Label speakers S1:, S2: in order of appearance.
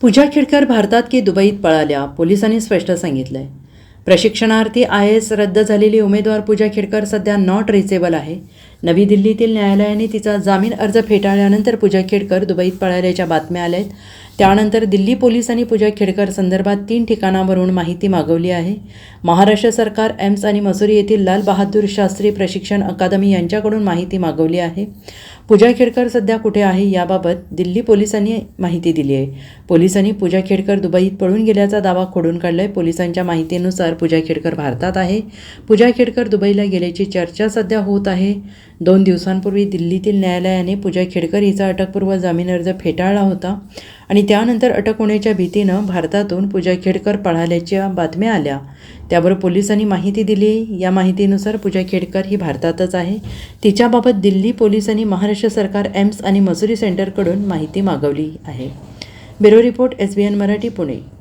S1: पूजा खेडकर भारतात की दुबईत पळाल्या पोलिसांनी स्पष्ट सांगितलंय. प्रशिक्षणार्थी आय एस रद्द झालेली उमेदवार पूजा खेडकर सध्या नॉट रिचेबल आहे. नवी दिल्लीतील न्यायालयाने तिचा जामीन अर्ज फेटाळल्यानंतर पूजा खेडकर दुबईत पळाल्याच्या बातम्या आल्या आहेत त्यानंतर दिल्ली पोलिसांनी पूजा खेडकर संदर्भात तीन ठिकाणावरून माहिती मागवली आहे. महाराष्ट्र सरकार एम्स आणि मसुरी येथील लाल बहादूर शास्त्री प्रशिक्षण अकादमी यांच्याकडून माहिती मागवली आहे. पूजा खेडकर सध्या कुठे आहे याबाबत दिल्ली पोलिसांनी माहिती दिली आहे. पोलिसांनी पूजा खेडकर दुबईत पळून गेल्याचा दावा खोडून काढलाय. पोलिसांच्या माहितीनुसार पूजा खेडकर भारतात आहे. पूजा खेडकर दुबईला गेल्याची चर्चा सध्या होत आहे. दोन दिवसांपूर्वी दिल्लीतील न्यायालयाने पूजा खेडकर हिचा अटकपूर्व जामीन अर्ज फेटाळला होता आणि त्यानंतर अटक होण्याच्या भीतीनं भारतातून पूजा खेडकर पळाल्याच्या बातम्या आल्या. त्यावर पोलिसांनी माहिती दिली. या माहितीनुसार पूजा खेडकर ही भारतातच आहे. तिच्याबाबत दिल्ली पोलिसांनी महाराष्ट्र सरकार एम्स आणि मसुरी सेंटरकडून माहिती मागवली आहे. Bureau report S B N Marathi Pune.